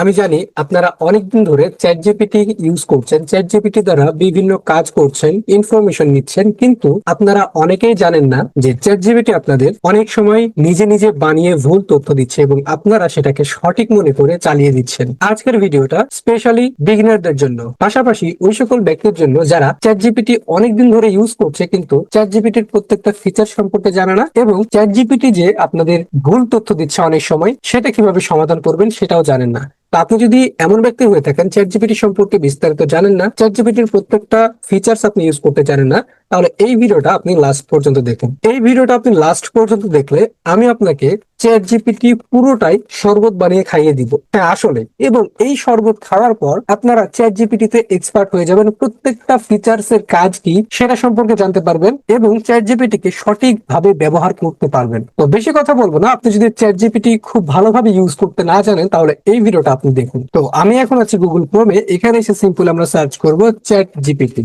আমি জানি আপনারা অনেকদিন ধরে চ্যাট জিপিটি ইউজ করছেন। চ্যাট জিপিটি দ্বারা বিভিন্ন কাজ করছেন ইনফরমেশন নিচ্ছেন, কিন্তু আপনারা অনেকেই জানেন না যে চ্যাট জিপিটি আপনাদের অনেক সময় নিজে নিজে বানিয়ে ভুল তথ্য দিচ্ছে এবং আপনারা সেটাকে সঠিক মনে করে চালিয়ে দিচ্ছেন। আজকের ভিডিওটা স্পেশালি বিগিনারদের জন্য। পাশাপাশি ওই সকল ব্যক্তির জন্য যারা চ্যাট জিপিটি অনেকদিন ধরে ইউজ করছে, কিন্তু চ্যাট জিপিটির প্রত্যেকটা ফিচার সম্পর্কে জানে না এবং চ্যাট জিপিটি যে আপনাদের ভুল তথ্য দিচ্ছে অনেক সময়, সেটা কীভাবে সমাধান করবেন সেটাও জানেন না। আপনি যদি এমন ব্যক্তি হয়ে থাকেন চ্যাট জিপিটি সম্পর্কে বিস্তারিত জানেন না চ্যাট প্রত্যেকটা ফিচার্স আপনি ইউজ করতে জানেন না, তাহলে এই ভিডিওটা আপনি লাস্ট পর্যন্ত দেখুন। এই ভিডিওটা আপনি লাস্ট পর্যন্ত দেখলে আমি আপনাকে চ্যাট জিপিটি পুরোটাই শরবত বানিয়ে খাইয়ে দিব। হ্যাঁ আসলে। এবং এই শরবত খাওয়ার পর আপনারা চ্যাট জিপিটিতে এক্সপার্ট হয়ে যাবেন, প্রত্যেকটা ফিচার্স এর কাজ কি সেটা সম্পর্কে জানতে পারবেন এবং চ্যাট জিপিটিকে সঠিকভাবে ব্যবহার করতে পারবেন। তো বেশি কথা বলব না, আপনি যদি চ্যাট জিপিটি খুব ভালোভাবে ইউজ করতে না জানেন, তাহলে এই ভিডিওটা আপনি দেখুন। তো আমি এখন আছি গুগল ক্রোমে এখানে এসে সিম্পল আমরা সার্চ করব চ্যাট জিপিটি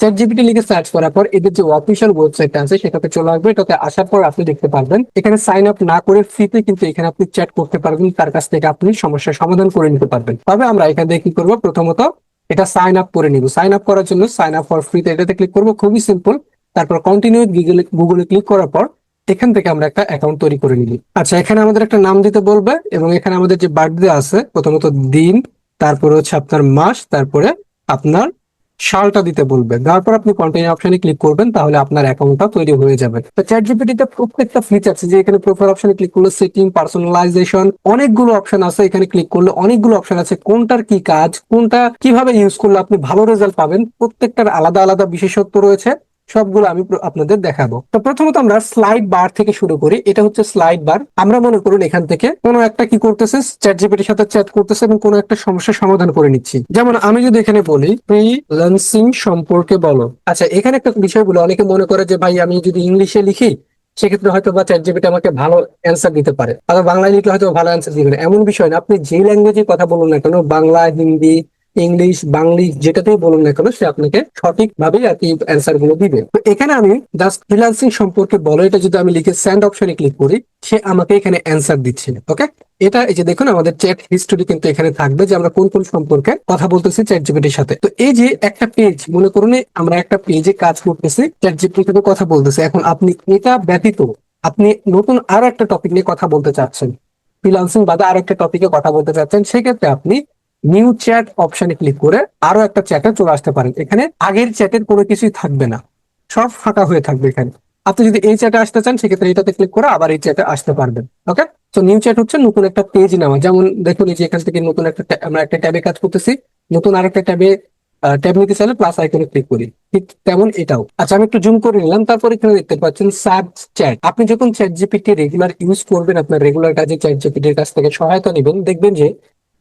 চ্যাট জিপিটি লিখে সার্চ করার পর এদের যে অফিসিয়াল ওয়েবসাইট আছে, সেটাতে চলে আসবে। এটাতে আসার পর আপনি দেখতে পারবেন, এখানে সাইন আপ না করে ফ্রিতে কিন্তু এখানে আপনি চ্যাট করতে পারবেন। তার কাছ থেকে আপনি সমস্যার সমাধান করে নিতে পারবেন। তবে আমরা এখান থেকে কি করব? প্রথমত এটা সাইন আপ করে নিব। সাইন আপ করার জন্য সাইন আপ ফর ফ্রিতে এটাতে ক্লিক করব। খুবই সিম্পল তারপর কন্টিনিউ গুগলে গুগলে ক্লিক করার পর এখান থেকে আমরা একটা অ্যাকাউন্ট তৈরি করে নিলি আচ্ছা এখানে আমাদের একটা নাম দিতে বলবে এবং এখানে আমাদের যে বার্থডে আছে, প্রথমত দিন, তারপরে হচ্ছে আপনার মাস, তারপরে আপনার সালটা দিতে বলবে। তারপর আপনি কন্টিনিউ অপশনে ক্লিক করবেন, তাহলে আপনার অ্যাকাউন্টটা তৈরি হয়ে যাবে। তো চ্যাট জিপিটিতে প্রত্যেকটা ফিচার যে এখানে প্রোফাইল অপশনে ক্লিক করলে সেটিং পার্সোনালাইজেশন অনেকগুলো অপশন আছে। এখানে ক্লিক করলে অনেকগুলো অপশন আছে, কোনটার কি কাজ, কোনটা কীভাবে ইউজ করলে আপনি ভালো রেজাল্ট পাবেন। প্রত্যেকটার আলাদা আলাদা বিশেষত্ব রয়েছে। সবগুলো আমি আপনাদের দেখাবো। তো প্রথমত আমরা স্লাইড বার থেকে শুরু করি। এটা হচ্ছে স্লাইড বার আমরা মনে করুন এখান থেকে কোনো একটা কি করতেছে চ্যাট জিপিটির সাথে চ্যাট করতেছে এবং কোনো একটা সমস্যার সমাধান করে নিচ্ছি। যেমন আমি যদি এখানে বলি ফ্রিল্যান্সিং সম্পর্কে বলো। আচ্ছা এখানে একটা বিষয় বলে অনেকে মনে করে যে, ভাই, আমি যদি ইংলিশে লিখি, সেক্ষেত্রে হয়তো বা চ্যাট জিপিটি আমাকে ভালো অ্যান্সার দিতে পারে। অথবা বাংলায় লিখলে হয়তো ভালো অ্যান্সার দিবে না। এমন বিষয় না। আপনি যে ল্যাঙ্গুয়েজে কথা বলুন না কেন, বাংলা, হিন্দি ইংলিশ বাংলিশ যেটাতেই বলুন না কেন, সে আপনাকে সঠিকভাবে আর কি অ্যান্সারগুলো দিবে। তো এখানে আমি জাস্ট ফ্রিলান্সিং সম্পর্কে বলো, এটা যদি আমি লিখে স্যান্ড অপশনে ক্লিক করি, সে আমাকে এখানে অ্যান্সার দিচ্ছে ওকে এটা এই যে দেখুন, আমাদের চ্যাট হিস্টোরি কিন্তু এখানে থাকবে যে আমরা কোন কোন সম্পর্কে কথা বলতেছি চ্যাট জিপিটির সাথে। তো এই যে একটা পেজ মনে করুন আমরা একটা পেজে কাজ করতেছি চ্যাট জিপিটির সাথে কথা বলতেছি। এখন আপনি এটা ব্যতীত আপনি নতুন আরও একটা টপিক নিয়ে কথা বলতে চাচ্ছেন। ফ্রিলান্সিং বাদে আরও একটা টপিকে কথা বলতে চাচ্ছেন, সেক্ষেত্রে আপনি নিউ চ্যাট অপশনে ক্লিক করে আরও একটা চ্যাটে চলে আসতে পারেন। এখানে আগের চ্যাটের কোনো কিছুই থাকবে না। সব ফাঁকা হয়ে থাকবে এখানে। আপনি যদি এই চ্যাটে আসতে চান, সেক্ষেত্রে এটাতে ক্লিক করে আবার এই চ্যাটে আসতে পারবেন। ওকে তো নিউ চ্যাট হচ্ছে নতুন একটা পেজ নেওয়া। যেমন দেখুন এই যে এখান থেকে নতুন একটা আমরা একটা ট্যাবে কাজ করতেছি। নতুন আরেকটা ট্যাবে ট্যাব নিতে চাইলে প্লাস আইকনে ক্লিক করি। ঠিক তেমন এটাও। আচ্ছা আমি একটু জুম করে নিলাম। তারপর এখানে দেখতে পাচ্ছেন সাব চ্যাট আপনি যখন চ্যাট জিপিটি রেগুলার ইউজ করবেন, আপনার রেগুলার কাজে চ্যাট জিপিটির কাছ থেকে সহায়তা নেবেন, দেখবেন যে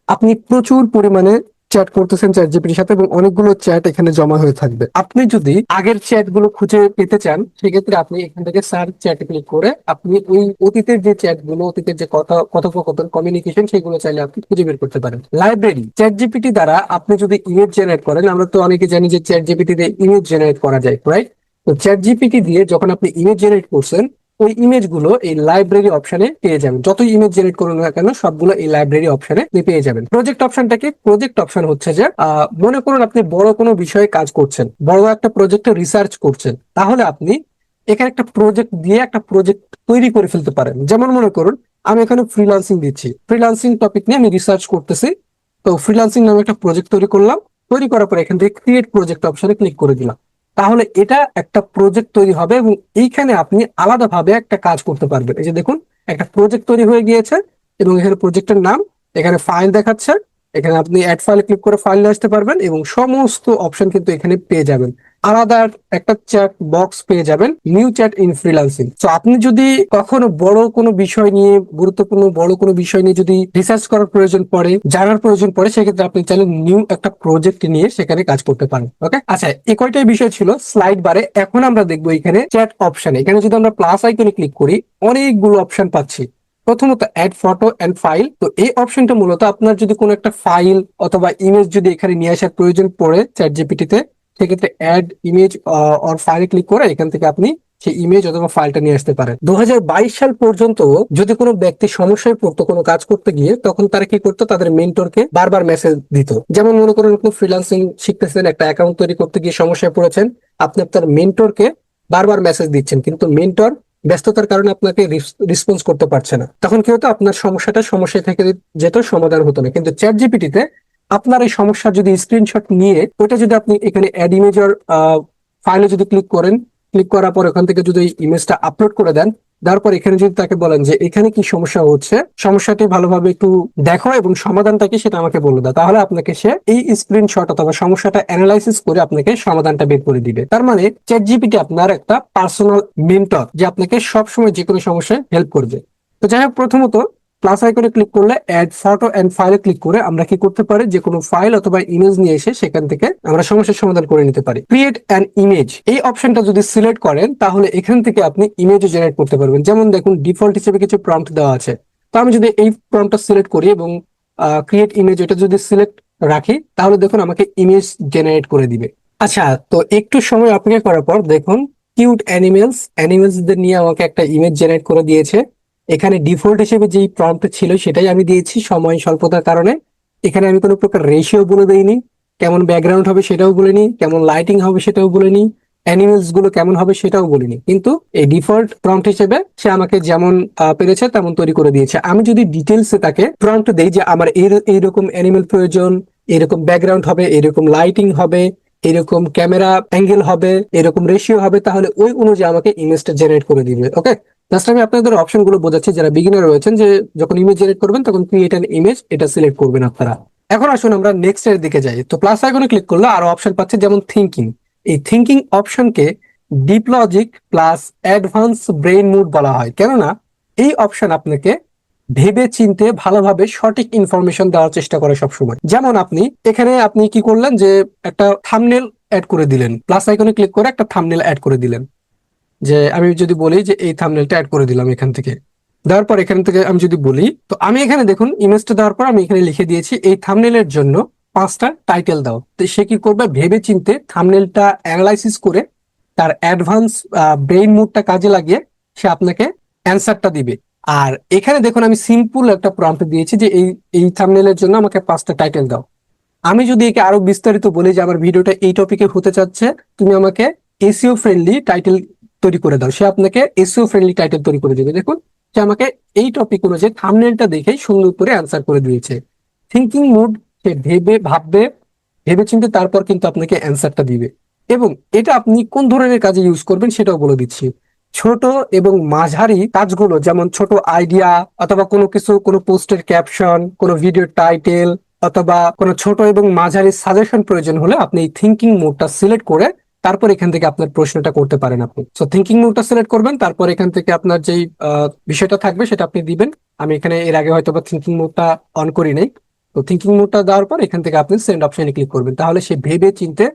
আপনি প্রচুর পরিমাণে চ্যাট করতেছেন চ্যাট জিপিটির সাথে এবং অনেকগুলো চ্যাট এখানে জমা হয়ে থাকবে। আপনি যদি আগের চ্যাটগুলো খুঁজে পেতে চান, সেক্ষেত্রে আপনি এখান থেকে সার্চ চ্যাট ক্লিক করে আপনি ওই অতীতের যে চ্যাটগুলো, অতীতের যে কথা, কথোপকথন কমিউনিকেশন সেগুলো চাইলে আপনি খুঁজে বের করতে পারেন। লাইব্রেরি চ্যাট জিপিটি দ্বারা আপনি যদি ইমেজ জেনারেট করেন, আমরা তো অনেকে জানি যে চ্যাট জিপিটি দিয়ে ইমেজ জেনারেট করা যায় রাইট তো চ্যাট জিপিটি দিয়ে যখন আপনি ইমেজ জেনারেট করছেন ওই ইমেজগুলো এই লাইব্রেরি অপশনে পেয়ে যাবেন। যতই ইমেজ জেনারেট করুন না কেন, সবগুলো এই লাইব্রেরি অপশনে পেয়ে যাবেন। প্রজেক্ট অপশনটাকে প্রজেক্ট অপশন হচ্ছে যে মনে করুন আপনি বড় কোনো বিষয়ে কাজ করছেন, বড় একটা প্রজেক্টে রিসার্চ করছেন, তাহলে আপনি এখানে একটা প্রজেক্ট দিয়ে একটা প্রজেক্ট তৈরি করে ফেলতে পারেন। যেমন মনে করুন, আমি এখানে ফ্রিলান্সিং দিচ্ছি। ফ্রিলান্সিং টপিক নিয়ে আমি রিসার্চ করতেছি। তো ফ্রিলান্সিং নামে একটা প্রজেক্ট তৈরি করলাম। তৈরি করার পর এখান থেকে ক্রিয়েট প্রজেক্ট অপশনে ক্লিক করে দিলাম। তাহলে এটা একটা প্রজেক্ট তৈরি হবে এবং এইখানে আপনি আলাদাভাবে একটা কাজ করতে পারবেন। এই যে দেখুন, একটা প্রজেক্ট তৈরি হয়ে গিয়েছে এবং এখানে প্রজেক্টের নাম, এখানে ফাইল দেখাচ্ছে, এখানে আপনি অ্যাড ফাইল ক্লিক করে ফাইল আসতে পারবেন এবং সমস্ত অপশন কিন্তু এখানে পেয়ে যাবেন। আলাদা একটা চ্যাট বক্স পেয়ে যাবেন নিউ চ্যাট ইন ফ্রিলান্সিং তো আপনি যদি কখনো বড় কোনো বিষয় নিয়ে, গুরুত্বপূর্ণ বড় কোনো বিষয় নিয়ে যদি রিসার্চ করার প্রয়োজন পড়ে, জানার প্রয়োজন পড়ে, সেক্ষেত্রে আপনি চাইলে নিউ একটা প্রজেক্ট নিয়ে সেখানে কাজ করতে পারেন ওকে আচ্ছা এই কয়টাই বিষয় ছিল স্লাইড বারে এখন আমরা দেখব এখানে চ্যাট অপশন এখানে যদি আমরা প্লাস আইকনে ক্লিক করি, অনেকগুলো অপশন পাচ্ছি। প্রথমত অ্যাড ফটো অ্যান্ড ফাইল তো এই অপশনটা মূলত আপনার যদি কোনো একটা ফাইল অথবা ইমেজ যদি এখানে নিয়ে আসার প্রয়োজন পড়ে চ্যাট জিপিটিতে সেক্ষেত্রে অ্যাড ইমেজ অর ফাইলে ক্লিক করে এখান থেকে আপনি সেই ইমেজ অথবা ফাইলটা নিয়ে আসতে পারেন। দুহাজার বাইশ সাল পর্যন্ত যদি কোনো ব্যক্তি সমস্যায় পড়তো কোনো কাজ করতে গিয়ে, তখন তারা কি করতো? তাদের মেন্টরকে বারবার মেসেজ দিত। যেমন মনে করেন, আপনি ফ্রিলান্সিং শিখতেছেন, একটা অ্যাকাউন্ট তৈরি করতে গিয়ে সমস্যায় পড়েছেন, আপনি আপনার মেন্টরকে বারবার মেসেজ দিচ্ছেন। কিন্তু মেন্টর ব্যস্ততার কারণে আপনাকে রেসপন্স করতে পারছে না। তখন কি হতো? আপনার সমস্যাটা সমস্যায় থেকে যেত, সমাধান হতো না। কিন্তু চ্যাট জিপিটিতে আপনার এই সমস্যার যদি স্ক্রিনশট নিয়ে ওটা যদি আপনি এখানে অ্যাড ইমেজর ফাইলে যদি ক্লিক করেন ক্লিক করার পর ওখান থেকে যদি ইমেজটা আপলোড করে দেন তারপর এখানে যদি তাকে বলেন যে, এখানে কি সমস্যা হচ্ছে? সমস্যাটি ভালোভাবে একটু দেখো এবং সমাধানটা কি সেটা আমাকে বলে দাও। তাহলে আপনাকে সে এই স্ক্রিনশট অথবা সমস্যাটা অ্যানালাইসিস করে আপনাকে সমাধানটা বের করে দিবে। তার মানে চ্যাট জিপিটি আপনার একটা পার্সোনাল মেন্টর যে আপনাকে সবসময় যে কোনো সমস্যায় হেল্প করবে। তো যাই হোক, প্রথমত প্লাস আইকনে ক্লিক করলে অ্যাড ফটো এন্ড ফাইলে ক্লিক করে আমরা কি করতে পারি? যে কোনো ফাইল অথবা ইমেজ নিয়ে এসে সেখান থেকে আমরা সমস্যার সমাধান করে নিতে পারি। ক্রিয়েট অ্যান ইমেজ এই অপশনটা যদি সিলেক্ট করেন, তাহলে এখান থেকে আপনি ইমেজ জেনারেট করতে পারবেন। যেমন দেখুন ডিফল্ট হিসেবে কিছু প্রম্পট দেওয়া আছে। তো আমি যদি এই প্রম্পটটা সিলেক্ট করি এবং ক্রিয়েট ইমেজ এটা যদি সিলেক্ট রাখি, তাহলে দেখুন আমাকে ইমেজ জেনারেট করে দিবে। আচ্ছা তো একটু সময় অপেক্ষা করার পর দেখুন কিউট অ্যানিমেলস অ্যানিমেলসদের নিয়ে আমাকে একটা ইমেজ জেনারেট করে দিয়েছে। এখানে ডিফল্ট হিসেবে যেই প্রম্পট ছিল সেটাই আমি দিয়েছি সময় স্বল্পতার কারণে। এখানে আমি কোনো প্রকার রেশিও বলে দেইনি। কেমন ব্যাকগ্রাউন্ড হবে সেটাও বলিনি, কেমন লাইটিং হবে সেটাও বলিনি অ্যানিমেলসগুলো কেমন হবে সেটাও বলিনি। কিন্তু এই ডিফল্ট প্রম্পট হিসেবে সে আমাকে যেমন পেরেছে তেমন তৈরি করে দিয়েছে। আমি যদি ডিটেলসে তাকে প্রম্পট দেই যে আমার এই, এইরকম অ্যানিমেল প্রয়োজন এরকম ব্যাকগ্রাউন্ড হবে এরকম লাইটিং হবে এরকম ক্যামেরা অ্যাঙ্গেল হবে, এরকম রেশিও হবে, তাহলে ওই অনুযায়ী আমাকে ইমেজটা জেনারেট করে দিবে ওকে জাস্ট আমি আপনাদের অপশনগুলো বোঝাচ্ছি, যারা বিগিনার রয়েছেন, যে যখন ইমেজ জেনারেট করবেন, তখন ক্রিয়েট অ্যান ইমেজ এটা সিলেক্ট করবেন আপনারা। এখন আসুন আমরা নেক্সট এর দিকে যাই। তো প্লাস আইকনে ক্লিক করলে আরও অপশন পাচ্ছি, যেমন থিঙ্কিং এই thinking অপশনকে deep logic plus advance brain mode বলা হয়। কেননা, এই অপশন আপনাকে ভেবে চিনতে ভালোভাবে সঠিক ইনফরমেশন দেওয়ার চেষ্টা করে সবসময়। যেমন আপনি, এখানে আপনি কি করলেন যে একটা থামনেল অ্যাড করে দিলেন। প্লাস আইকনে ক্লিক করে একটা থামনেল অ্যাড করে দিলেন। যে আমি যদি বলি যে এই থামনেলটা অ্যাড করে দিলাম এখান থেকে। দেওয়ার পর এখান থেকে আমি যদি বলি, তো আমি এখানে দেখুন ইমেজটা দেওয়ার পর আমি এখানে লিখে দিয়েছি, এই থামনেলের জন্য পাঁচটা টাইটেল দাও। তো সে কি করবে? ভেবে চিনতে থামনেলটা অ্যানালাইসিস করে তার অ্যাডভান্স ব্রেইন মুডটা কাজে লাগিয়ে সে আপনাকে অ্যান্সারটা দিবে। আর এখানে দেখুন, আমি সিম্পল একটা প্রম্পট দিয়েছি যে এই এই থামনেলের জন্য আমাকে পাঁচটা টাইটেল দাও। আমি যদি একে আরও বিস্তারিত বলি যে আমার ভিডিওটা এই টপিকে হতে চাচ্ছে তুমি আমাকে এসিও ফ্রেন্ডলি টাইটেল তৈরি করে দাও। সে আপনাকে এসিও ফ্রেন্ডলি টাইটেল তৈরি করে দেবে। দেখুন, সে আমাকে এই টপিক অনুযায়ী থামনেলটা দেখেই সুন্দর করে অ্যান্সার করে দিয়েছে। থিঙ্কিং মুড সে ভেবে, ভাববে ভেবে চিন্তে তারপর কিন্তু আপনাকে অ্যান্সারটা দিবে। এবং এটা আপনি কোন ধরনের কাজে ইউজ করবেন সেটাও বলে দিচ্ছি। ছোট এবং মাঝারি কাজগুলো, যেমন ছোট আইডিয়া অথবা কোনো কিছু, কোনো পোস্টের ক্যাপশন কোনো ভিডিও টাইটেল অথবা কোনো ছোট এবং মাঝারি সাজেশন প্রয়োজন হলে আপনি এই থিঙ্কিং মোডটা সিলেক্ট করে তারপর এখান থেকে আপনার প্রশ্নটা করতে পারেন আপনি। সো থিঙ্কিং মোডটা সিলেক্ট করবেন, তারপর এখান থেকে আপনার যেই বিষয়টা থাকবে সেটা আপনি দিবেন। আমি এখানে এর আগে হয়তো বা থিঙ্কিং মোডটা অন করি নাই। তো থিঙ্কিং মোডটা দেওয়ার পর এখান থেকে আপনি সেন্ড অপশনে ক্লিক করবেন। তাহলে সে ভেবে চিনতে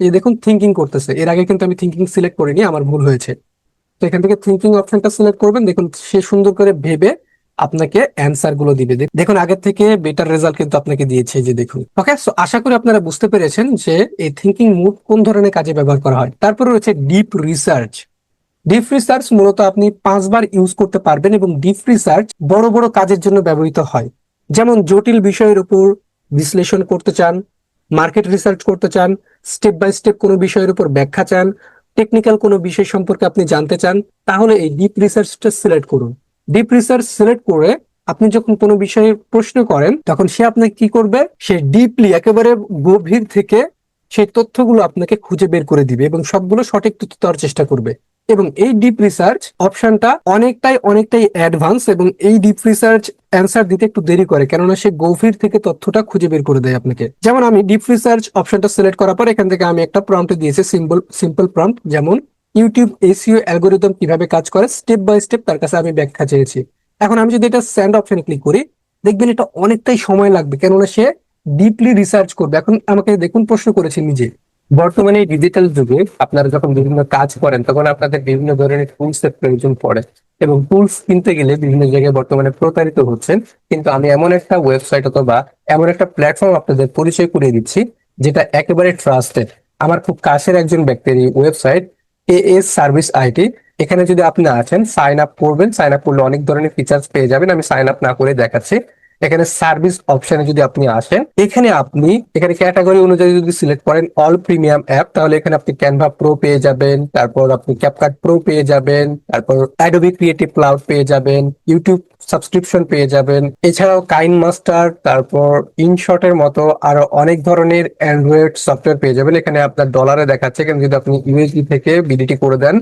এই দেখুন থিঙ্কিং করতেছে। এর আগে কিন্তু আমি থিঙ্কিং সিলেক্ট করিনি, আমার ভুল হয়েছে। তো এখান থেকে থিঙ্কিং অপশনটা সিলেক্ট করবেন। দেখুন, সে সুন্দর করে ভেবে আপনাকে অ্যান্সারগুলো দিবে। দেখ- দেখুন, আগের থেকে বেটার রেজাল্ট কিন্তু আপনাকে দিয়েছে যে দেখুন। ওকে সো আশা করি আপনারা বুঝতে পেরেছেন যে এই থিঙ্কিং মুড কোন ধরনের কাজে ব্যবহার করা হয়। তারপরে রয়েছে ডিপ রিসার্চ ডিপ রিসার্চ মূলত আপনি পাঁচবার ইউজ করতে পারবেন এবং ডিপ রিসার্চ বড় বড় কাজের জন্য ব্যবহৃত হয়। যেমন জটিল বিষয়ের উপর বিশ্লেষণ করতে চান মার্কেট রিসার্চ করতে চান স্টেপ বাই স্টেপ কোনো বিষয়ের উপর ব্যাখ্যা চান টেকনিক্যাল কোনো বিষয় সম্পর্কে আপনি জানতে চান, তাহলে এই ডিপ রিসার্চটা সিলেক্ট করুন। ডিপ রিসার্চ সিলেক্ট করে আপনি যখন কোনো বিষয়ে প্রশ্ন করেন, তখন সে আপনাকে কি করবে? সে ডিপলি একেবারে গভীর থেকে সেই তথ্যগুলো আপনাকে খুঁজে বের করে দিবে এবং সবগুলো সঠিক তথ্য দেওয়ার চেষ্টা করবে। এবং এই ডিপ রিসার্চ অপশনটা অনেকটাই অনেকটাই অ্যাডভান্স এবং এই ডিপ রিসার্চ অ্যান্সার দিতে একটু দেরি করে, কেননা সে গভীর থেকে তথ্যটা খুঁজে বের করে দেয় আপনাকে। যেমন আমি ডিপ রিসার্চ অপশনটা সিলেক্ট করার পর এখান থেকে আমি একটা প্রম্পট দিয়েছি সিম্পল সিম্পল প্রম্পট যেমন ইউটিউব এসিও অ্যালগোরিদম কীভাবে কাজ করে স্টেপ বাই স্টেপ তার কাছে আমি ব্যাখ্যা চেয়েছি। এখন আমি যদি এটা স্যান্ড অপশনে ক্লিক করি, দেখবেন এটা অনেকটাই সময় লাগবে, কেননা সে ডিপলি রিসার্চ করবে। এখন আমাকে দেখুন প্রশ্ন করেছে নিজে। বর্তমানে ডিজিটাল যুগে আপনারা যখন বিভিন্ন কাজ করেন, তখন আপনাদের বিভিন্ন ধরনের টুলস এর প্রয়োজন পড়ে এবং টুলস কিনতে গেলে বিভিন্ন জায়গায় বর্তমানে প্রতারিত হচ্ছেন। কিন্তু আমি এমন একটা ওয়েবসাইট অথবা এমন একটা প্ল্যাটফর্ম আপনাদের পরিচয় করিয়ে দিচ্ছি, যেটা একেবারে ট্রাস্টেড আমার খুব কাছের একজন ব্যক্তির এই website A S service IT এখানে যদি আপনি আছেন সাইন আপ করবেন সাইন আপ করলে অনেক ধরনের ফিচার্স পেয়ে যাবেন। আমি সাইন আপ না করে দেখাচ্ছি। এখানে সার্ভিস অপশনে যদি আপনি আসেন, এখানে আপনি, এখানে ক্যাটাগরি অনুযায়ী যদি সিলেক্ট করেন অল প্রিমিয়াম অ্যাপ তাহলে এখানে আপনি ক্যানভা প্রো পেয়ে যাবেন, তারপর আপনি ক্যাপকাট প্রো পেয়ে যাবেন, তারপর অ্যাডোবি ক্রিয়েটিভ ক্লাউড পেয়ে যাবেন ইউটিউব সাবস্ক্রিপশন পেয়ে যাবেন, এছাড়াও কাইন মাস্টার তারপর ইনশটের মতো আরও অনেক ধরনের অ্যান্ড্রয়েড সফটওয়্যার পেয়ে যাবেন। এখানে আপনার ডলারে দেখাচ্ছে, কিন্তু যদি আপনি ইউএসডি থেকে বিডিটি করে দেন,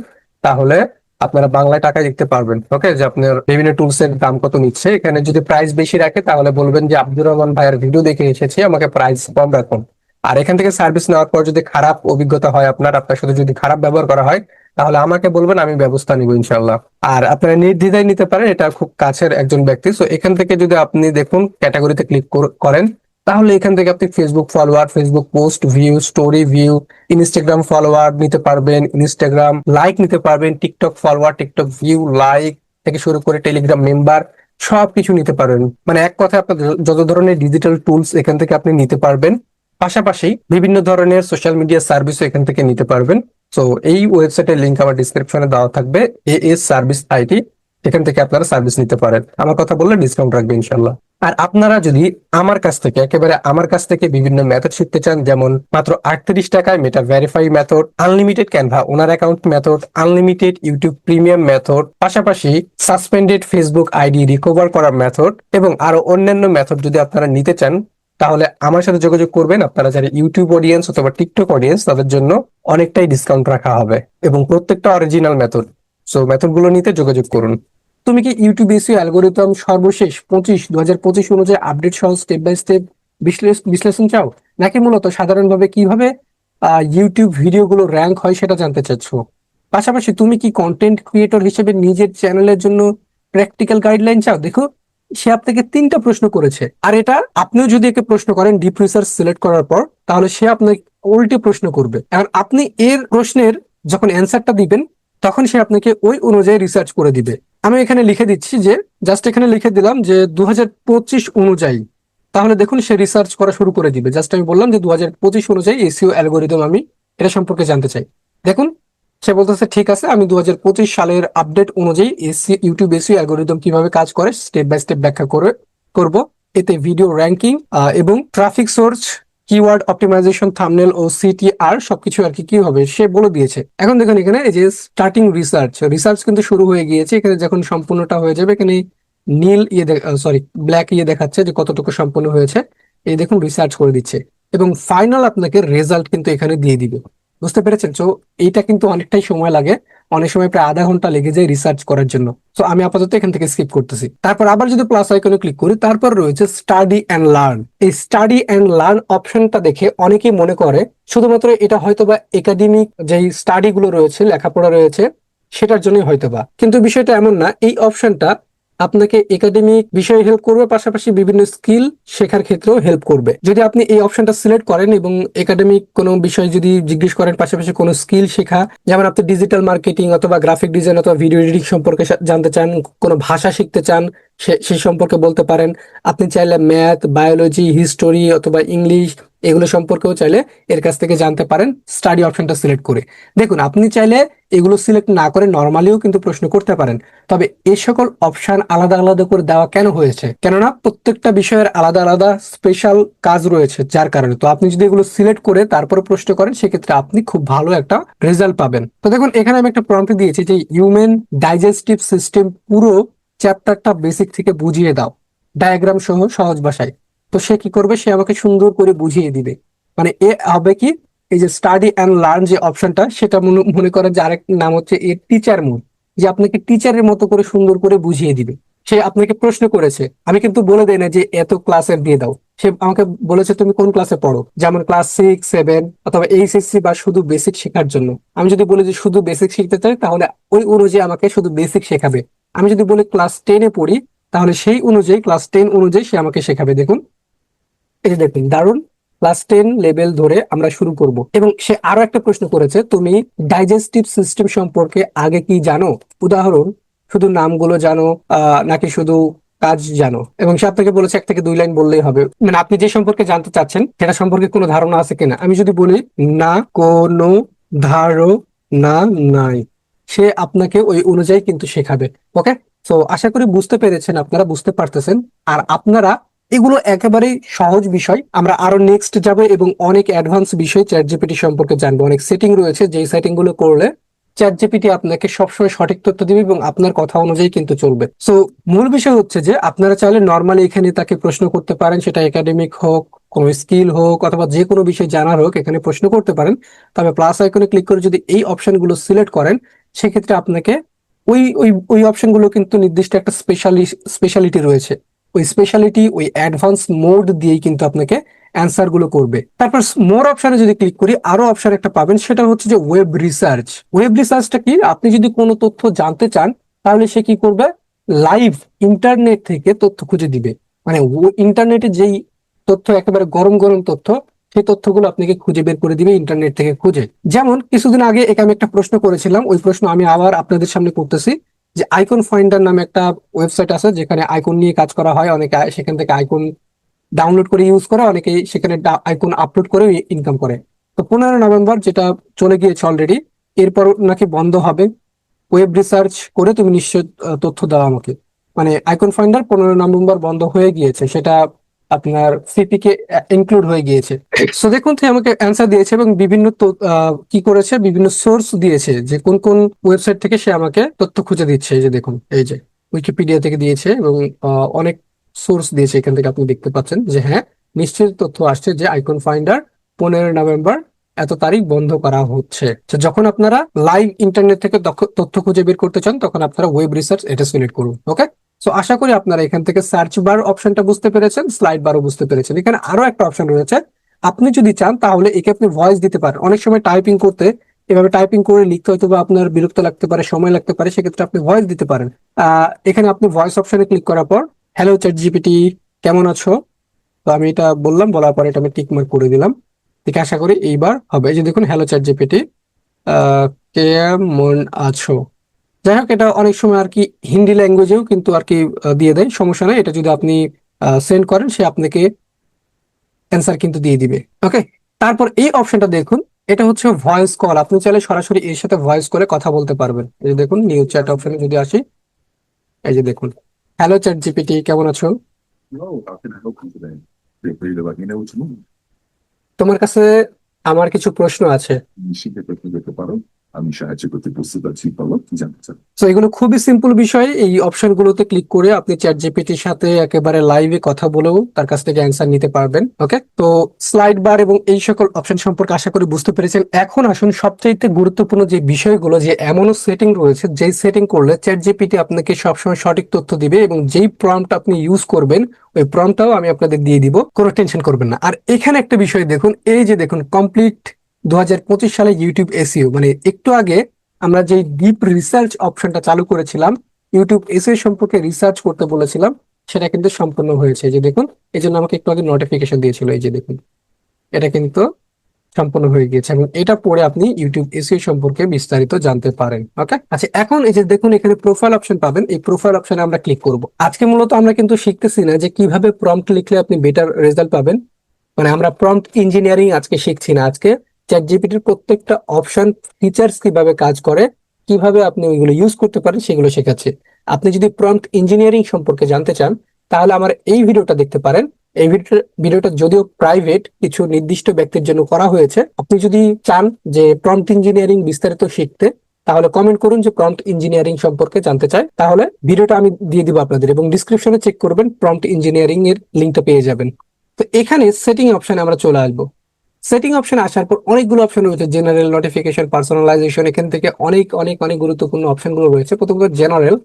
তাহলে আপনারা বাংলায় টাকায় দেখতে পারবেন। ওকে যে আপনার বিভিন্ন টুলস এর দাম কত নিচ্ছে। এখানে যদি প্রাইস বেশি রাখে, তাহলে বলবেন যে, আব্দুর রহমান ভাইয়ের ভিডিও দেখে এসেছি, আমাকে প্রাইস কম রাখুন। আর এখান থেকে সার্ভিস নেওয়ার পর যদি খারাপ অভিজ্ঞতা হয় আপনার আপনার সাথে যদি খারাপ ব্যবহার করা হয়, তাহলে আমাকে বলবেন, আমি ব্যবস্থা নিব ইনশাল্লাহ আর আপনারা নির্দ্বিধায় নিতে পারেন, এটা খুব কাছের একজন ব্যক্তি। সো এখান থেকে যদি আপনি দেখুন ক্যাটাগরিতে ক্লিক করেন তাহলে এখান থেকে আপনি Facebook follower Facebook post view story view Instagram follower নিতে পারবেন ইনস্টাগ্রাম লাইক নিতে পারবেন TikTok follower TikTok view like থেকে শুরু করে টেলিগ্রাম মেম্বার সবকিছু নিতে পারবেন। মানে এক কথায় আপনার যত ধরনের ডিজিটাল টুলস এখান থেকে আপনি নিতে পারবেন, পাশাপাশি বিভিন্ন ধরনের সোশ্যাল মিডিয়া সার্ভিসও এখান থেকে নিতে পারবেন। তো এই ওয়েবসাইটের লিঙ্ক আমার ডিসক্রিপশনে দেওয়া থাকবে এ এস সার্ভিস আইটি এখান থেকে আপনারা সার্ভিস নিতে পারেন। আমার কথা বললে ডিসকাউন্ট রাখবে ইনশাল্লাহ আর আপনারা যদি আমার কাছ থেকে, একেবারে আমার কাছ থেকে বিভিন্ন মেথড শিখতে চান, যেমন মাত্র আটত্রিশ টাকায় Meta verify method unlimited Canva owner account method unlimited YouTube premium method পাশাপাশি সাসপেন্ডেড ফেসবুক আইডি রিকভার করার মেথড এবং আরও অন্যান্য মেথড যদি আপনারা নিতে চান, তাহলে আমার সাথে যোগাযোগ করবেন। আপনারা যারা ইউটিউব অডিয়েন্স অথবা টিকটক অডিয়েন্স তাদের জন্য অনেকটাই ডিসকাউন্ট রাখা হবে, এবং প্রত্যেকটা অরিজিনাল মেথড সো মেথডগুলো নিতে যোগাযোগ করুন। তুমি কি ইউটিউব এসিও অ্যালগোরিদম সর্বশেষ পঁচিশ দু হাজার পঁচিশ অনুযায়ী আপডেট সহ স্টেপ বাই স্টেপ বিশ্লেষণ চাও? নাকি মূলত সাধারণভাবে কীভাবে ইউটিউব ভিডিওগুলো র্যাঙ্ক হয় সেটা জানতে চাচ্ছ? পাশাপাশি তুমি কি কন্টেন্ট ক্রিয়েটর হিসেবে নিজের চ্যানেলের জন্য প্র্যাকটিক্যাল গাইডলাইন চাও? দেখো, সে আপনাকে তিনটা প্রশ্ন করেছে। আর এটা আপনিও যদি একে প্রশ্ন করেন ডিপ রিসার্চ সিলেক্ট করার পর, তাহলে সে আপনাকে উল্টে প্রশ্ন করবে। এখন আপনি এর প্রশ্নের যখন অ্যান্সারটা দিবেন, তখন সে আপনাকে ওই অনুযায়ী রিসার্চ করে দিবে। আমি এখানে লিখে দিচ্ছি যে জাস্ট এখানে লিখে দিলাম যে দু হাজার পঁচিশ অনুযায়ী। তাহলে দেখুন সে রিসার্চ করা শুরু করে দিবে। জাস্ট আমি বললাম যে দু হাজার পঁচিশ অনুযায়ী এসিও অ্যালগোরিদম আমি এটা সম্পর্কে জানতে চাই। দেখুন, সে বলতেছে, ঠিক আছে, আমি দু হাজার পঁচিশ সালের আপডেট অনুযায়ী এসি ইউটিউব এসিও অ্যালগোরিদম কীভাবে কাজ করে স্টেপ বাই স্টেপ ব্যাখ্যা করে, করব। এতে ভিডিও র্যাঙ্কিং এবং traffic source keyword optimisation thumbnail ও সিটিআর সবকিছু আর কি কি হবে সে বলে দিয়েছে। এখন দেখুন এখানে এই যে স্টার্টিং রিসার্চ রিসার্চ কিন্তু শুরু হয়ে গিয়েছে। এখানে যখন সম্পূর্ণটা হয়ে যাবে, এখানে নীল ইয়ে সরি ব্ল্যাক ইয়ে দেখাচ্ছে যে কতটুকু সম্পূর্ণ হয়েছে। এই দেখুন রিসার্চ করে দিচ্ছে। এবং ফাইনাল আপনাকে রেজাল্ট কিন্তু এখানে দিয়ে দিবে। বুঝতে পেরেছেন? তো এইটা কিন্তু অনেকটাই সময় লাগে। অনেক সময় প্রায় আধা ঘণ্টা লেগে যায় রিসার্চ করার জন্য। তো আমি আপাতত এখান থেকে স্কিপ করতেছি। তারপর আবার যদি প্লাস আইকনে ক্লিক করি, তারপর রয়েছে স্টাডি অ্যান্ড লার্ন এই স্টাডি অ্যান্ড লার্ন অপশনটা দেখে অনেকেই মনে করে, শুধুমাত্র এটা হয়তোবা একাডেমিক যেই স্টাডিগুলো রয়েছে, লেখাপড়া রয়েছে, সেটার জন্যই হয়তোবা। কিন্তু বিষয়টা এমন না, এই অপশনটা আপনাকে একাডেমিক বিষয়ে হেল্প করবে, পাশাপাশি বিভিন্ন স্কিল শেখার ক্ষেত্রেও হেল্প করবে। যদি আপনি এই অপশনটা সিলেক্ট করেন এবং একাডেমিক কোনো বিষয় যদি জিজ্ঞেস করেন, পাশাপাশি কোনো স্কিল শেখা, যেমন আপনি ডিজিটাল মার্কেটিং অথবা গ্রাফিক ডিজাইন অথবা ভিডিও এডিটিং সম্পর্কে জানতে চান, কোনো ভাষা শিখতে চান, সে সম্পর্কে বলতে পারেন। আপনি চাইলে ম্যাথ বায়োলজি হিস্টোরি অথবা ইংলিশ এগুলো সম্পর্কেও চাইলে এর কাছ থেকে জানতে পারেন স্টাডি অপশনটা সিলেক্ট করে। দেখুন, আপনি চাইলে এগুলো সিলেক্ট না করে নর্মালিও কিন্তু প্রশ্ন করতে পারেন। তবে এই সকল অপশন আলাদা আলাদা করে দেওয়া কেন হয়েছে? কেননা প্রত্যেকটা বিষয়ের আলাদা আলাদা স্পেশাল কাজ রয়েছে যার কারণে। তো আপনি যদি এগুলো সিলেক্ট করে তারপরে প্রশ্ন করেন, সেক্ষেত্রে আপনি খুব ভালো একটা রেজাল্ট পাবেন। তো দেখুন, এখানে আমি একটা প্রম্পট দিয়েছি যে হিউম্যান ডাইজেস্টিভ সিস্টেম পুরো চ্যাপ্টারটা বেসিক থেকে বুঝিয়ে দাও। ডায়াগ্রাম সহ সহজ ভাষায়। তো সে কি করবে? সে আমাকে সুন্দর করে বুঝিয়ে দিবে। মানে এ হবে কি? এই যে স্টাডি অ্যান্ড লার্ন যে অপশনটা সেটা মনে করেন যে আরেক নাম হচ্ছে এর টিচার মোড যে আপনাকে টিচারের মতো করে সুন্দর করে বুঝিয়ে দিবে। সে আপনাকে প্রশ্ন করেছে। আমি কিন্তু বলে দেই না যে এত ক্লাসের দিয়ে দাও। সে আমাকে বলেছে, তুমি কোন ক্লাসে পড়ো? যেমন ক্লাস সিক্স সেভেন অথবা এইচএসসি বা শুধু বেসিক শেখার জন্য। আমি যদি বলি যে শুধু বেসিক শিখতে চাই, তাহলে ওই অনুযায়ী আমাকে শুধু বেসিক শেখাবে। আমি যদি বলি ক্লাস টেনে পড়ি, তাহলে সেই অনুযায়ী ক্লাস টেন অনুযায়ী সে আমাকে শেখাবে। দেখুন যে দেখুন দারুণ ক্লাস টেন লেভেল ধরে আমরা শুরু করব। এবং সে আরও একটা প্রশ্ন করেছে, তুমি ডাইজেস্টিভ সিস্টেম সম্পর্কে আগে কি জানো? উদাহরণ, শুধু নামগুলো জানো নাকি শুধু কাজ জানো? এবং সে আপনাকে বলেছে, এক থেকে দুই লাইন বললেই হবে। মানে আপনি যে সম্পর্কে জানতে চাচ্ছেন, সেটা সম্পর্কে কোনো ধারণা আছে কিনা? আমি যদি বলি, না, কোনো ধারণা নাই। সে আপনাকে ওই অনুযায়ী কিন্তু শেখাবে ওকে তো আশা করি বুঝতে পেরেছেন, আপনারা বুঝতে পারতেছেন। আর আপনারা এগুলো একেবারেই সহজ বিষয়। আমরা আরও নেক্সট যাব এবং অনেক অ্যাডভান্স বিষয় চ্যাট জিপিটি সম্পর্কে জানব। অনেক সেটিং রয়েছে, যেই সেটিংগুলো করলে চ্যাট জিপিটি আপনাকে সবসময় সঠিক তথ্য দিবে এবং আপনার কথা অনুযায়ী কিন্তু চলবে। সো মূল বিষয় হচ্ছে যে, আপনারা চাইলে নর্মালি এখানে তাকে প্রশ্ন করতে পারেন, সেটা একাডেমিক হোক, কোনো স্কিল হোক, অথবা যে কোনো বিষয় জানার হোক, এখানে প্রশ্ন করতে পারেন। তবে প্লাস আইকনে ক্লিক করে যদি এই অপশনগুলো সিলেক্ট করেন, সেক্ষেত্রে আপনাকে ওই ওই ওই অপশনগুলো কিন্তু নির্দিষ্ট একটা স্পেশালি স্পেশালিটি রয়েছে। ওই স্পেশালিটি ওই অ্যাডভান্স মোড দিয়েই কিন্তু আপনাকে অ্যান্সারগুলো করবে। তারপর মোর অপশনে যদি ক্লিক করি, আরও অপশন একটা পাবেন, সেটা হচ্ছে যে ওয়েব রিসার্চ ওয়েব রিসার্চটা কি? আপনি যদি কোনো তথ্য জানতে চান, তাহলে সে কি করবে? লাইভ ইন্টারনেট থেকে তথ্য খুঁজে দিবে। মানে ইন্টারনেটে যেই তথ্য, একেবারে গরম গরম তথ্য, সেই তথ্যগুলো আপনাকে খুঁজে বের করে দিবে ইন্টারনেট থেকে খুঁজে। যেমন, কিছুদিন আগে একে আমি একটা প্রশ্ন করেছিলাম, ওই প্রশ্ন আমি আবার আপনাদের সামনে করতেছি। যে আইকন ফাইন্ডার নামে একটা ওয়েবসাইট আছে যেখানে আইকন নিয়ে কাজ করা হয়। অনেকে সেখান থেকে আইকন ডাউনলোড করে ইউজ করে, অনেকে সেখানে আইকন আপলোড করে ইনকাম করে। তো পনেরো নভেম্বর যেটা চলে গিয়েছে অলরেডি এরপর নাকি বন্ধ হবে। ওয়েব রিসার্চ করে তুমি নিশ্চয় তথ্য দাও আমাকে। মানে আইকন ফাইন্ডার পনেরো নভেম্বর বন্ধ হয়ে গিয়েছে। সেটা আপনার সিপি কে ইনক্লুড হয়ে গিয়েছে। সো দেখুন আমাকে অ্যান্সার দিয়েছে এবং বিভিন্ন কি করেছে, বিভিন্ন সোর্স দিয়েছে, যে কোন কোন ওয়েবসাইট থেকে সে আমাকে তথ্য খুঁজে দিচ্ছে। এই যে, দেখুন, এই যে উইকিপিডিয়া থেকে দিয়েছে এবং অনেক সোর্স দিয়েছে। এখান থেকে আপনি দেখতে পাচ্ছেন যে হ্যাঁ নিশ্চিত তথ্য আসছে যে আইকন ফাইন্ডার পনেরো নভেম্বর এত তারিখ বন্ধ করা হচ্ছে। যখন আপনারা লাইভ ইন্টারনেট থেকে তথ্য খুঁজে বের করতে চান, তখন আপনারা ওয়েব রিসার্চ এটা সিলেক্ট করুন ওকে সো আশা করি আপনারা এখান থেকে সার্চ বার অপশনটা বুঝতে পেরেছেন স্লাইড বারও বুঝতে পেরেছেন। এখানে আরও একটা অপশন রয়েছে। আপনি যদি চান, তাহলে একে আপনি ভয়েস দিতে পারেন। অনেক সময় টাইপিং করতে এভাবে টাইপিং করে লিখতে হয়তো বা আপনার বিরক্ত লাগতে পারে, সময় লাগতে পারে, সেক্ষেত্রে আপনি ভয়েস দিতে পারেন। এখানে আপনি ভয়েস অপশনে ক্লিক করার পর হ্যালো চ্যাট জিপিটি কেমন আছো? তো আমি এটা বললাম, বলার পরে এটা আমি টিক মার্ক করে দিলাম। ঠিক, আশা করি এইবার হবে। এই যে দেখুন হ্যালো চ্যাট জিপিটি কেমন আছো? যাই হোক এটা অনেক সময় আর কি হিন্দি ল্যাঙ্গুয়েজেও কিন্তু আর কি দিয়ে দেয় সমস্যা নাই। এটা যদি আপনি সেন্ড করেন সে আপনাকে অ্যান্সার কিন্তু দিয়ে দিবে। ওকে তারপর এই অপশনটা দেখুন এটা হচ্ছে ভয়েস কল আপনি চাইলে সরাসরি এর সাথে ভয়েস করে কথা বলতে পারবেন। এই যে দেখুন নিউ চ্যাট অপশনে যদি আসি এই যে দেখুন। হ্যালো চ্যাট জিপিটি কেমন আছো. তোমার কাছে আমার কিছু প্রশ্ন আছে। পারো। আমি সাহায্য করতে প্রস্তুত আছি বলো জানতে চাও তো এগুলো খুবই সিম্পল বিষয়। এই অপশনগুলোতে ক্লিক করে আপনি চ্যাট জিপিটির সাথে একেবারে লাইভে কথা বলেও তার কাছ থেকে অ্যান্সার নিতে পারবেন ওকে তো স্লাইড বার এবং এই সকল অপশন সম্পর্কে আশা করি বুঝতে পেরেছেন। এখন আসুন সবচাইতে গুরুত্বপূর্ণ যে বিষয়গুলো, যে এমনও সেটিং রয়েছে, যেই সেটিং করলে চ্যাট জিপিটি আপনাকে সবসময় সঠিক তথ্য দিবে এবং যেই প্রম্পট আপনি ইউজ করবেন, ওই প্রম্পটটাও আমি আপনাদের দিয়ে দিব। কোনো টেনশন করবেন না। আর এখানে একটা বিষয় দেখুন, এই যে দেখুন কমপ্লিট দু হাজার পঁচিশ সালে ইউটিউব এসইও মানে একটু আগে আমরা যে ডিপ রিসার্চ অপশনটা চালু করেছিলাম ইউটিউব এসইও সম্পর্কে রিসার্চ করতে বলেছিলাম, সেটা কিন্তু সম্পূর্ণ হয়েছে। যে দেখুন এই জন্য আমাকে একটু আগে নোটিফিকেশন দিয়েছিল, এই যে দেখুন, এটা কিন্তু সম্পূর্ণ হয়ে গিয়েছে এবং এটা পড়ে আপনি ইউটিউব এসইও সম্পর্কে বিস্তারিত জানতে পারেন ওকে আচ্ছা এখন এই যে দেখুন, এখানে প্রোফাইল অপশন পাবেন, এই প্রোফাইল অপশনে আমরা ক্লিক করব। আজকে মূলত আমরা কিন্তু শিখতেছি না যে কীভাবে প্রম্পট লিখলে আপনি বেটার রেজাল্ট পাবেন মানে আমরা প্রম্পট ইঞ্জিনিয়ারিং আজকে শিখছি না। আজকে চ্যাট জিপিটির প্রত্যেকটা অপশন ফিচার্স কীভাবে কাজ করে, কীভাবে আপনি ওইগুলো ইউজ করতে পারেন সেগুলো শেখাচ্ছে। আপনি যদি প্রম্পট ইঞ্জিনিয়ারিং সম্পর্কে জানতে চান, তাহলে আমার এই ভিডিওটা দেখতে পারেন। এই ভিডিওটা যদিও প্রাইভেট কিছু নির্দিষ্ট ব্যক্তির জন্য করা হয়েছে। আপনি যদি চান যে প্রম্পট ইঞ্জিনিয়ারিং বিস্তারিত শিখতে, তাহলে কমেন্ট করুন যে প্রম্পট ইঞ্জিনিয়ারিং সম্পর্কে জানতে চাই তাহলে ভিডিওটা আমি দিয়ে দিব আপনাদের এবং ডিসক্রিপশনে চেক করবেন প্রম্পট ইঞ্জিনিয়ারিং এর লিঙ্কটা পেয়ে যাবেন। তো এখানে সেটিং অপশনে আমরা চলে আসব। সেটিং অপশন আসার পর অনেকগুলো অপশন রয়েছে জেনারেল নোটিফিকেশন পার্সোনালাইজেশন এখান থেকে অনেক অনেক অনেক গুরুত্বপূর্ণ অপশনগুলো রয়েছে। প্রথমত জেনারেল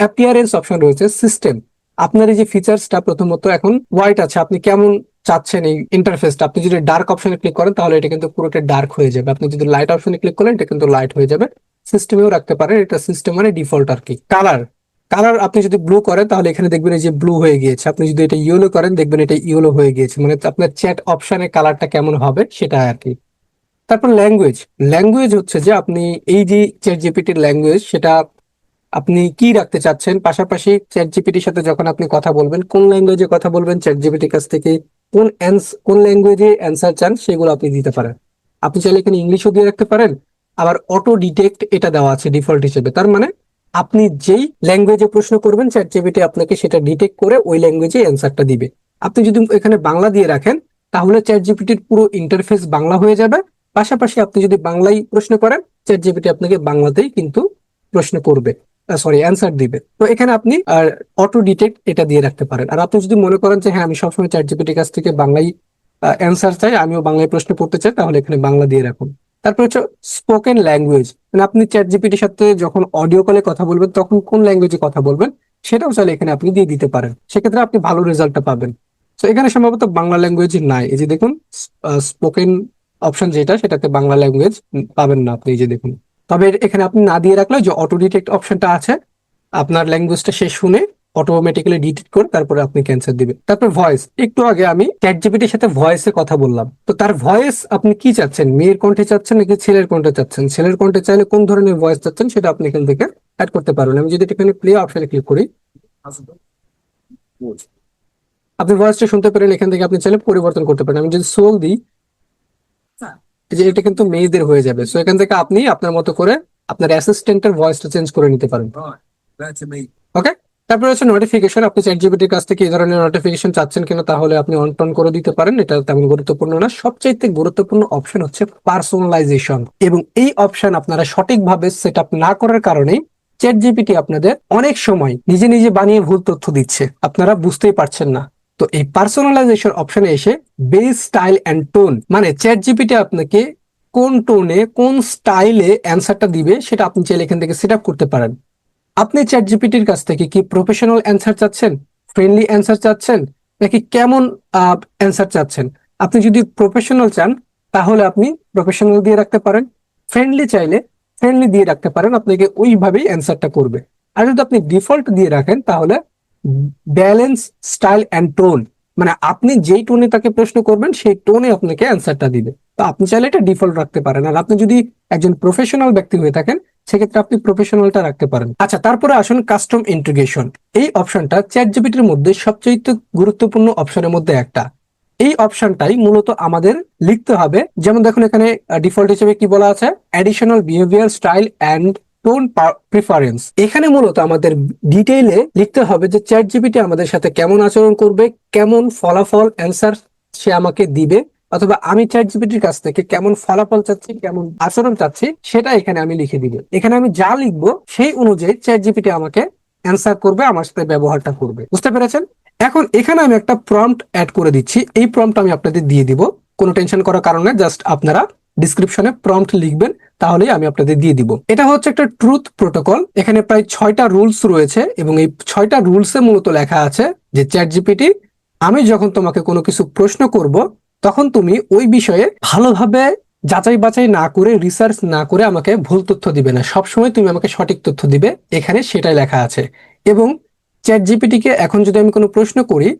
অ্যাপিয়ারেন্স অপশন রয়েছে সিস্টেম আপনার এই যে ফিচার্সটা প্রথমত এখন হোয়াইট আছে, আপনি কেমন চাচ্ছেন এই ইন্টারফেসটা আপনি যদি ডার্ক অপশনে ক্লিক করেন, তাহলে এটা কিন্তু পুরোটা ডার্ক হয়ে যাবে। আপনি যদি লাইট অপশনে ক্লিক করেন এটা কিন্তু লাইট হয়ে যাবে। সিস্টেমেও রাখতে পারেন, এটা সিস্টেম মানে ডিফল্ট আর কি। কালার কালার আপনি যদি ব্লু করেন, তাহলে এখানে দেখবেন এই যে ব্লু হয়ে গিয়েছে। আপনি যদি এটা ইয়েলো করেন, দেখবেন এটা ইয়েলো হয়ে গিয়েছে। মানে আপনার চ্যাট অপশনে কালারটা কেমন হবে, সেটা আর কি তারপর ল্যাঙ্গুয়েজ ল্যাঙ্গুয়েজ হচ্ছে যে আপনি এই যে চ্যাট জিপিটির ল্যাঙ্গুয়েজ সেটা আপনি কি রাখতে চাচ্ছেন? পাশাপাশি চ্যাট জিপিটির সাথে যখন আপনি কথা বলবেন, কোন ল্যাঙ্গুয়েজে কথা বলবেন? চ্যাট জিপিটির কাছ থেকে কোন কোন ল্যাঙ্গুয়েজে অ্যান্সার চান, সেগুলো আপনি দিতে পারেন। আপনি চাইলে এখানে ইংলিশও দিয়ে রাখতে পারেন। আবার অটো ডিটেক্ট এটা দেওয়া আছে ডিফল্ট হিসেবে। তার মানে আপনি যেই ল্যাঙ্গুয়েজে প্রশ্ন করবেন চ্যাট জিপিটি আপনাকে সেটা ডিটেক্ট করে ওই ল্যাঙ্গুয়েজে অ্যান্সারটা দিবে। আপনি যদি এখানে বাংলা দিয়ে রাখেন, তাহলে চ্যাট জিপিটির পুরো ইন্টারফেস বাংলা হয়ে যাবে। পাশাপাশি আপনি যদি বাংলায় প্রশ্ন করেন চ্যাট জিপিটি আপনাকে বাংলাতেই কিন্তু প্রশ্ন করবে সরি অ্যান্সার দিবে। তো এখানে আপনি অটো ডিটেক্ট এটা দিয়ে রাখতে পারেন। আর আপনি যদি মনে করেন যে হ্যাঁ আমি সবসময় চ্যাট জিপিটির কাছ থেকে বাংলায় অ্যান্সার চাই, আমিও বাংলায় প্রশ্ন করতে চাই, তাহলে এখানে বাংলা দিয়ে রাখুন। তারপর হচ্ছে স্পোকেন ল্যাঙ্গুয়েজ মানে আপনি চ্যাট জিপিটির সাথে যখন অডিও কলে কথা বলবেন, তখন কোন ল্যাঙ্গুয়েজে কথা বলবেন, সেটাও চাইলে এখানে আপনি দিয়ে দিতে পারেন। সেক্ষেত্রে আপনি ভালো রেজাল্টটা পাবেন। তো এখানে সম্ভবত বাংলা ল্যাঙ্গুয়েজ নাই। এই যে দেখুন স্পোকেন অপশন যেটা, সেটাতে বাংলা ল্যাঙ্গুয়েজ পাবেন না আপনি। এই যে দেখুন। তবে এখানে আপনি না দিয়ে রাখলে যে অটো ডিটেক্ট অপশনটা আছে, আপনার ল্যাঙ্গুয়েজটা সে শুনে অটোমেটিক্যালি ডিটেক্ট করে তারপরে আপনি ক্যান্সার দিবেন। তারপর ভয়েস একটু আগে আমি চ্যাট জিপিটির সাথে ভয়েসে কথা বললাম। তো তার ভয়েস আপনি কি চাচ্ছেন? মেয়ের কণ্ঠে চাচ্ছেন নাকি ছেলের কণ্ঠে চাচ্ছেন? ছেলের কণ্ঠে চাইলে কোন ধরনের ভয়েস চাচ্ছেন সেটা আপনি এখান থেকে অ্যাড করতে পারবেন। আমি যদি এখানে প্লে অপশনে ক্লিক করি আপনি ভয়েসটা শুনতে পারেন এখান থেকে আপনি চাইলে পরিবর্তন করতে পারেন। আমি যদি সোল দিই যে এটা কিন্তু মেয়েদের হয়ে যাবে। সো এখান থেকে আপনি আপনার মতো করে আপনার অ্যাসিস্ট্যান্টের ভয়েসটা চেঞ্জ করে নিতে পারেন। ওকে তারপরে হচ্ছে নোটিফিকেশন আপনি চ্যাট জিপিটির কাছ থেকে এই ধরনের নোটিফিকেশন চাচ্ছেন কিনা তাহলে আপনি অন টন করে দিতে পারেন। এটা তেমন গুরুত্বপূর্ণ না। সবচাইতে গুরুত্বপূর্ণ অপশন হচ্ছে পার্সোনালাইজেশন এবং এই অপশন আপনারা সঠিকভাবে সেট আপ না করার কারণে চ্যাট জিপিটি আপনাদের অনেক সময় নিজে নিজে বানিয়ে ভুল তথ্য দিচ্ছে। আপনারা বুঝতেই পারছেন না। তো এই পার্সোনালাইজেশন অপশনে এসে বেস স্টাইল অ্যান্ড টোন মানে চ্যাট জিপিটি আপনাকে কোন টোনে কোন স্টাইলে অ্যান্সারটা দিবে, সেটা আপনি চাইলে এখান থেকে সেট আপ করতে পারেন। আপনি চ্যাট জিপিটির কাছ থেকে কি প্রফেশনাল অ্যান্সার চাচ্ছেন? ফ্রেন্ডলি অ্যান্সার চাচ্ছেন? নাকি কেমন অ্যান্সার চাচ্ছেন? আপনি যদি প্রফেশনাল চান, তাহলে আপনি প্রফেশনাল দিয়ে রাখতে পারেন। ফ্রেন্ডলি চাইলে ফ্রেন্ডলি দিয়ে রাখতে পারেন, আপনাকে ওইভাবেই অ্যান্সারটা করবে। আর যদি আপনি ডিফল্ট দিয়ে রাখেন, তাহলে ব্যালেন্স স্টাইল অ্যান্ড টোন মানে আপনি যেই টোনে তাকে প্রশ্ন করবেন, সেই টোনে আপনাকে অ্যান্সারটা দিবে। তো আপনি চাইলে এটা ডিফল্ট রাখতে পারেন। আর আপনি যদি একজন প্রফেশনাল ব্যক্তি হয়ে থাকেন সেক্ষেত্রে আপনি প্রফেশনালটা রাখতে পারেন। আচ্ছা তারপরে আসুন কাস্টম ইন্টিগ্রেশন এই অপশনটা চ্যাট জিপিটির মধ্যে সবচেয়ে গুরুত্বপূর্ণ অপশনের মধ্যে একটা। এই অপশনটাই মূলত আমাদের লিখতে হবে। যেমন দেখুন এখানে ডিফল্ট হিসেবে কি বলা আছে? Additional behaviour style and tone preference এখানে মূলত আমাদের ডিটেইলে লিখতে হবে যে চ্যাট জিপিটি আমাদের সাথে কেমন আচরণ করবে, কেমন ফলাফল অ্যান্সার সে আমাকে দিবে। অথবা আমি চ্যাট জিপিটির কাছ থেকে কেমন ফলাফল চাচ্ছি, কেমন আচরণ চাচ্ছি, সেটা এখানে আমি লিখে দিব। এখানে আমি যা লিখব, সেই অনুযায়ী চ্যাট জিপিটি আমাকে অ্যান্সার করবে, আমার সাথে ব্যবহারটা করবে। বুঝতে পেরেছেন? এখন এখানে আমি একটা প্রম্পট অ্যাড করে দিচ্ছি। এই প্রম্পট আমি আপনাদের দিয়ে দিব। কোনো টেনশন করার কারণে জাস্ট আপনারা ডিসক্রিপশনে প্রম্পট লিখবেন, তাহলেই আমি আপনাদের দিয়ে দিব। এটা হচ্ছে একটা ট্রুথ প্রোটোকল এখানে প্রায় ছয়টা রুলস রয়েছে এবং এই ছয়টা রুলসে মূলত লেখা আছে যে চ্যাট জিপিটি আমি যখন তোমাকে কোনো কিছু প্রশ্ন করব তখন তুমি ওই বিষয়ে ভালোভাবে যাচাই বাছাই না করে রিসার্চ না করে আমাকে ভুল তথ্য দিবে না। সবসময় তুমি আমাকে সঠিক তথ্য দিবে। এখানে সেটাই লেখা আছে। এবং চ্যাট জিপিটিকে এখন যদি আমি কোনো প্রশ্ন করি,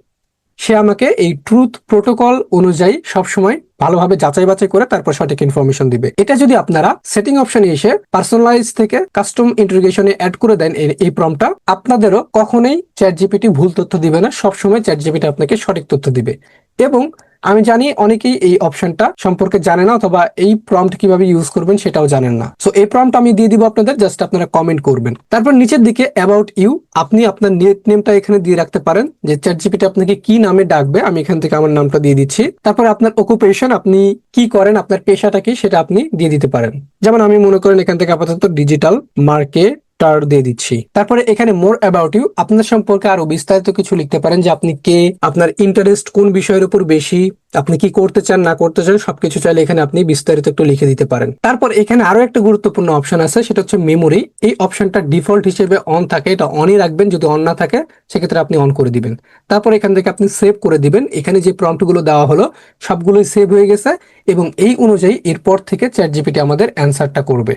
সে আমাকে এই ট্রুথ প্রোটোকল অনুযায়ী সবসময় ভালোভাবে যাচাই বাছাই করে তারপর সঠিক ইনফরমেশন দিবে। এটা যদি আপনারা সেটিং অপশনে এসে পার্সোনালাইজ থেকে কাস্টম ইন্টিগ্রেশনে অ্যাড করে দেন এই- প্রমটা আপনাদেরও কখনোই চ্যাট জিপিটি ভুল তথ্য দিবে না। সবসময় চ্যাট জিপিটি আপনাকে সঠিক তথ্য দিবে। এবং আমি জানি অনেকেই এই অপশনটা সম্পর্কে জানে না অথবা এই প্রম্পট কীভাবে ইউজ করবেন সেটাও জানেন না। সো এই প্রম্পট আমি দিয়ে দিব আপনাদের জাস্ট আপনারা কমেন্ট করবেন। তারপর নিচের দিকে অ্যাবাউট ইউ আপনি আপনার নেট নেমটা এখানে দিয়ে রাখতে পারেন, যে চ্যাট জিপিটি আপনাকে কি নামে ডাকবে, আমি এখান থেকে আমার নামটা দিয়ে দিচ্ছি। তারপর আপনার অকুপেশন আপনি কি করেন, আপনার পেশাটা কি, সেটা আপনি দিয়ে দিতে পারেন। যেমন আমি মনে করেন এখান থেকে আপাতত ডিজিটাল মার্কেট টার দিয়ে দিচ্ছি। তারপরে এখানে মোর অ্যাবাউট ইউ আপনার সম্পর্কে আরও বিস্তারিত কিছু লিখতে পারেন যে আপনি কে, আপনার ইন্টারেস্ট কোন বিষয়ের উপর বেশি, আপনি কি করতে চান, না করতে চান, সবকিছু চাইলে এখানে আপনি বিস্তারিত একটু লিখে দিতে পারেন। তারপর এখানে আরও একটা গুরুত্বপূর্ণ অপশন আছে, সেটা হচ্ছে মেমোরি এই অপশনটা ডিফল্ট হিসেবে অন থাকে, এটা অনই রাখবেন, যদি অন না থাকে, সেক্ষেত্রে আপনি অন করে দিবেন। তারপর এখান থেকে আপনি সেভ করে দিবেন। এখানে যে প্রম্পটগুলো দেওয়া হলো, সবগুলোই সেভ হয়ে গেছে এবং এই অনুযায়ী এরপর থেকে চ্যাট জিপিটি আমাদের অ্যান্সারটা করবে।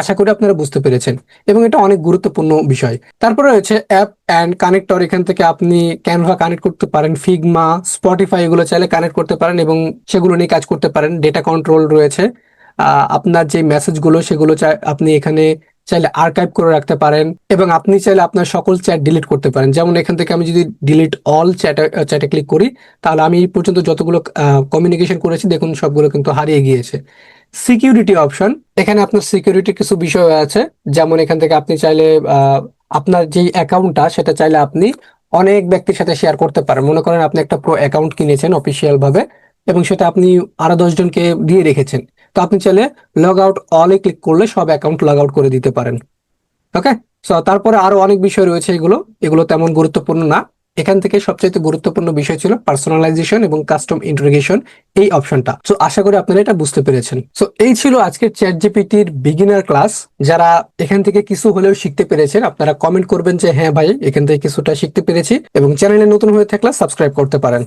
আশা করি আপনারা বুঝতে পেরেছেন। এবং এটা অনেক গুরুত্বপূর্ণ বিষয়। তারপরে রয়েছে অ্যাপ অ্যান্ড কানেক্টর। এখান থেকে আপনি ক্যানভা কানেক্ট করতে পারেন, ফিগমা, স্পটিফাই এগুলো চাইলে কানেক্ট করতে পারেন এবং সেগুলো নিয়ে কাজ করতে পারেন। ডেটা কন্ট্রোল রয়েছে। আপনার যে মেসেজগুলো, সেগুলো আপনি এখানে চাইলে আর্কাইভ করে রাখতে পারেন এবং আপনি চাইলে আপনার সকল চ্যাট ডিলিট করতে পারেন। যেমন এখান থেকে আমি যদি ডিলিট অল চ্যাটে চ্যাটে ক্লিক করি, তাহলে আমি এই পর্যন্ত যতগুলো কমিউনিকেশন করেছি, দেখুন সবগুলো কিন্তু হারিয়ে গিয়েছে। সিকিউরিটি অপশন এখানে আপনার সিকিউরিটি কিছু বিষয় আছে। যেমন এখান থেকে আপনি চাইলে আপনার যেই অ্যাকাউন্টটা সেটা চাইলে আপনি অনেক ব্যক্তির সাথে শেয়ার করতে পারেন। মনে করেন আপনি একটা প্রো অ্যাকাউন্ট কিনেছেন অফিসিয়াল ভাবে, এবং সেটা আপনি আরও দশ জনকে দিয়ে রেখেছেন। তো আপনি চাইলে লগ আউট অলে ক্লিক করলে সব অ্যাকাউন্ট লগ আউট করে দিতে পারেন। ওকে সো তারপরে আরও অনেক বিষয় রয়েছে এগুলো। এগুলো তেমন গুরুত্বপূর্ণ না। এখান থেকে সবচেয়ে গুরুত্বপূর্ণ বিষয় ছিল পার্সোনালাইজেশন এবং কাস্টম ইন্টারোগেশন এই অপশনটা তো আশা করি আপনারা এটা বুঝতে পেরেছেন। সো এই ছিল আজকের চ্যাট জিপিটির বিগিনার ক্লাস যারা এখান থেকে কিছু হলেও শিখতে পেরেছেন, আপনারা কমেন্ট করবেন যে হ্যাঁ ভাই, এখান থেকে কিছুটা শিখতে পেরেছি এবং চ্যানেলে নতুন হয়ে থাকলে সাবস্ক্রাইব করতে পারেন।